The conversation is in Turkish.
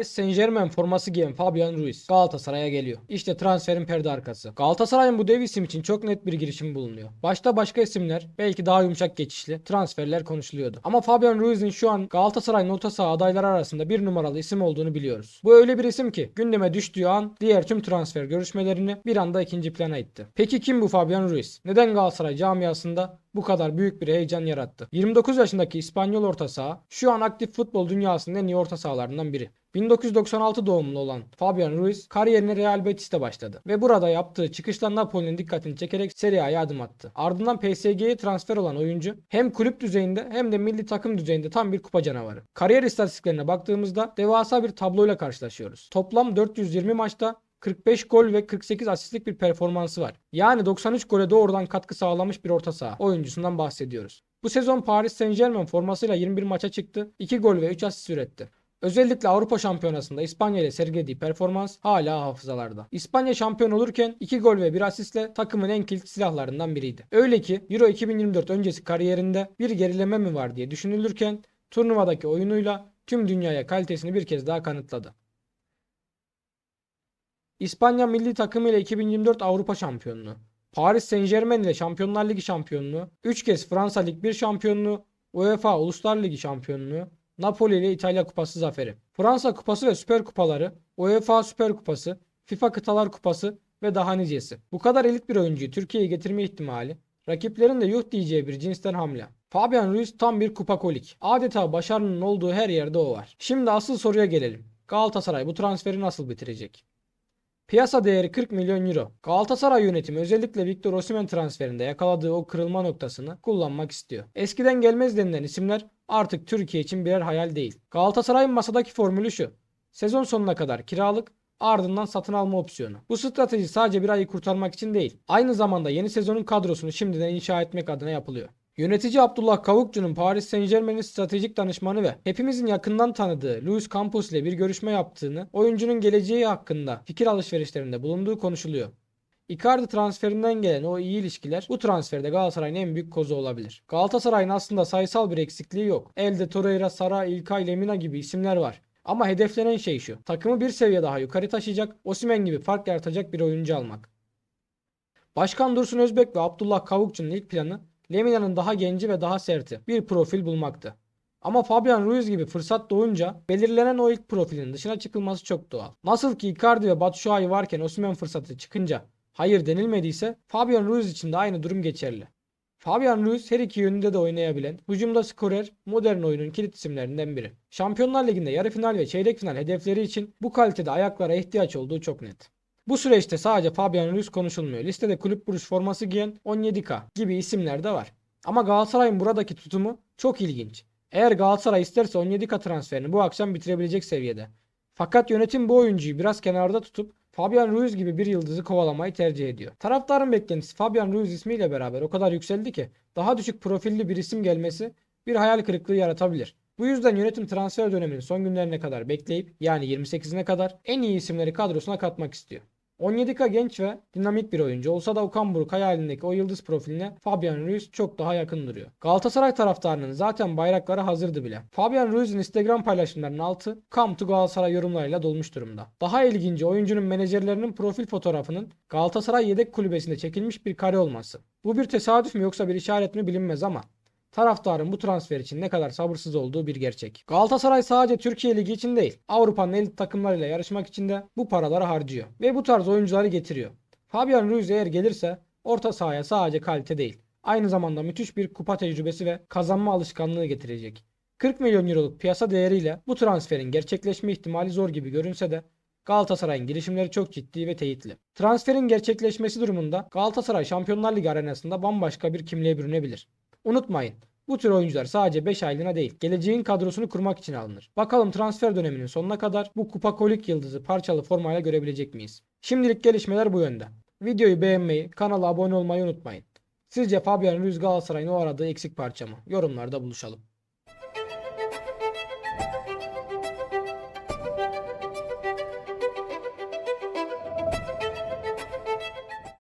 Paris Saint Germain forması giyen Fabian Ruiz Galatasaray'a geliyor. İşte transferin perde arkası. Galatasaray'ın bu dev isim için çok net bir girişim bulunuyor. Başta başka isimler belki daha yumuşak geçişli transferler konuşuluyordu. Ama Fabian Ruiz'in şu an Galatasaray'ın orta saha adayları arasında bir numaralı isim olduğunu biliyoruz. Bu öyle bir isim ki gündeme düştüğü an diğer tüm transfer görüşmelerini bir anda ikinci plana itti. Peki kim bu Fabian Ruiz? Neden Galatasaray camiasında bu kadar büyük bir heyecan yarattı? 29 yaşındaki İspanyol orta saha şu an aktif futbol dünyasının en iyi orta sahalarından biri. 1996 doğumlu olan Fabian Ruiz kariyerine Real Betis'te başladı ve burada yaptığı çıkışla Napoli'nin dikkatini çekerek Serie A'ya adım attı. Ardından PSG'ye transfer olan oyuncu hem kulüp düzeyinde hem de milli takım düzeyinde tam bir kupa canavarı. Kariyer istatistiklerine baktığımızda devasa bir tabloyla karşılaşıyoruz. Toplam 420 maçta 45 gol ve 48 asistlik bir performansı var. Yani 93 gole doğrudan katkı sağlamış bir orta saha oyuncusundan bahsediyoruz. Bu sezon Paris Saint Germain formasıyla 21 maça çıktı, 2 gol ve 3 asist üretti. Özellikle Avrupa Şampiyonası'nda İspanya ile sergilediği performans hala hafızalarda. İspanya şampiyon olurken 2 gol ve 1 asistle takımın en kilit silahlarından biriydi. Öyle ki Euro 2024 öncesi kariyerinde bir gerileme mi var diye düşünülürken turnuvadaki oyunuyla tüm dünyaya kalitesini bir kez daha kanıtladı. İspanya milli takımı ile 2024 Avrupa şampiyonluğu, Paris Saint Germain ile Şampiyonlar Ligi şampiyonluğu, 3 kez Fransa Lig 1 şampiyonluğu, UEFA Uluslar Ligi şampiyonluğu, Napoli ile İtalya Kupası zaferi, Fransa Kupası ve Süper Kupaları, UEFA Süper Kupası, FIFA Kıtalar Kupası ve daha nicesi. Bu kadar elit bir oyuncuyu Türkiye'ye getirme ihtimali, rakiplerin de yuh diyeceği bir cinsten hamle. Fabian Ruiz tam bir kupakolik. Adeta başarının olduğu her yerde o var. Şimdi asıl soruya gelelim. Galatasaray bu transferi nasıl bitirecek? Piyasa değeri 40 milyon euro. Galatasaray yönetimi özellikle Victor Osimhen transferinde yakaladığı o kırılma noktasını kullanmak istiyor. Eskiden gelmez denilen isimler artık Türkiye için birer hayal değil. Galatasaray'ın masadaki formülü şu. Sezon sonuna kadar kiralık, ardından satın alma opsiyonu. Bu strateji sadece bir ayı kurtarmak için değil. Aynı zamanda yeni sezonun kadrosunu şimdiden inşa etmek adına yapılıyor. Yönetici Abdullah Kavukcu'nun Paris Saint Germain'in stratejik danışmanı ve hepimizin yakından tanıdığı Luis Campos ile bir görüşme yaptığını, oyuncunun geleceği hakkında fikir alışverişlerinde bulunduğu konuşuluyor. Icardi transferinden gelen o iyi ilişkiler bu transferde Galatasaray'ın en büyük kozu olabilir. Galatasaray'ın aslında sayısal bir eksikliği yok. Elde Torreira, Sara, İlkay, Lemina gibi isimler var. Ama hedeflenen şey şu. Takımı bir seviye daha yukarı taşıyacak, Osimhen gibi fark yaratacak bir oyuncu almak. Başkan Dursun Özbek ve Abdullah Kavukçu'nun ilk planı Lemina'nın daha genci ve daha serti bir profil bulmaktı. Ama Fabian Ruiz gibi fırsat doğunca belirlenen o ilk profilin dışına çıkılması çok doğal. Nasıl ki Icardi ve Batshuayi varken Osimhen fırsatı çıkınca hayır denilmediyse Fabian Ruiz için de aynı durum geçerli. Fabian Ruiz her iki yönünde de oynayabilen, hücumda skorer, modern oyunun kilit isimlerinden biri. Şampiyonlar Ligi'nde yarı final ve çeyrek final hedefleri için bu kalitede ayaklara ihtiyaç olduğu çok net. Bu süreçte sadece Fabian Ruiz konuşulmuyor. Listede kulüp buluş forması giyen 17K gibi isimler de var. Ama Galatasaray'ın buradaki tutumu çok ilginç. Eğer Galatasaray isterse 17K transferini bu akşam bitirebilecek seviyede. Fakat yönetim bu oyuncuyu biraz kenarda tutup Fabian Ruiz gibi bir yıldızı kovalamayı tercih ediyor. Taraftarın beklentisi Fabian Ruiz ismiyle beraber o kadar yükseldi ki daha düşük profilli bir isim gelmesi bir hayal kırıklığı yaratabilir. Bu yüzden yönetim transfer döneminin son günlerine kadar bekleyip yani 28'ine kadar en iyi isimleri kadrosuna katmak istiyor. 17K genç ve dinamik bir oyuncu olsa da Okan Buruk hayalindeki o yıldız profiline Fabian Ruiz çok daha yakın duruyor. Galatasaray taraftarının zaten bayrakları hazırdı bile. Fabian Ruiz'in Instagram paylaşımlarının altı Come to Galatasaray yorumlarıyla dolmuş durumda. Daha ilginci oyuncunun menajerlerinin profil fotoğrafının Galatasaray yedek kulübesinde çekilmiş bir kare olması. Bu bir tesadüf mü yoksa bir işaret mi bilinmez ama Taraftarın bu transfer için ne kadar sabırsız olduğu bir gerçek. Galatasaray sadece Türkiye Ligi için değil, Avrupa'nın elit takımlarıyla yarışmak için de bu paraları harcıyor. Ve bu tarz oyuncuları getiriyor. Fabian Ruiz eğer gelirse orta sahaya sadece kalite değil, aynı zamanda müthiş bir kupa tecrübesi ve kazanma alışkanlığı getirecek. 40 milyon euroluk piyasa değeriyle bu transferin gerçekleşme ihtimali zor gibi görünse de Galatasaray'ın girişimleri çok ciddi ve teyitli. Transferin gerçekleşmesi durumunda Galatasaray Şampiyonlar Ligi arenasında bambaşka bir kimliğe bürünebilir. Unutmayın bu tür oyuncular sadece 5 aylığına değil, geleceğin kadrosunu kurmak için alınır. Bakalım transfer döneminin sonuna kadar bu kupa kolik yıldızı parçalı formayla görebilecek miyiz? Şimdilik gelişmeler bu yönde. Videoyu beğenmeyi, kanala abone olmayı unutmayın. Sizce Fabian Ruiz Galatasaray'ın o aradığı eksik parça mı? Yorumlarda buluşalım.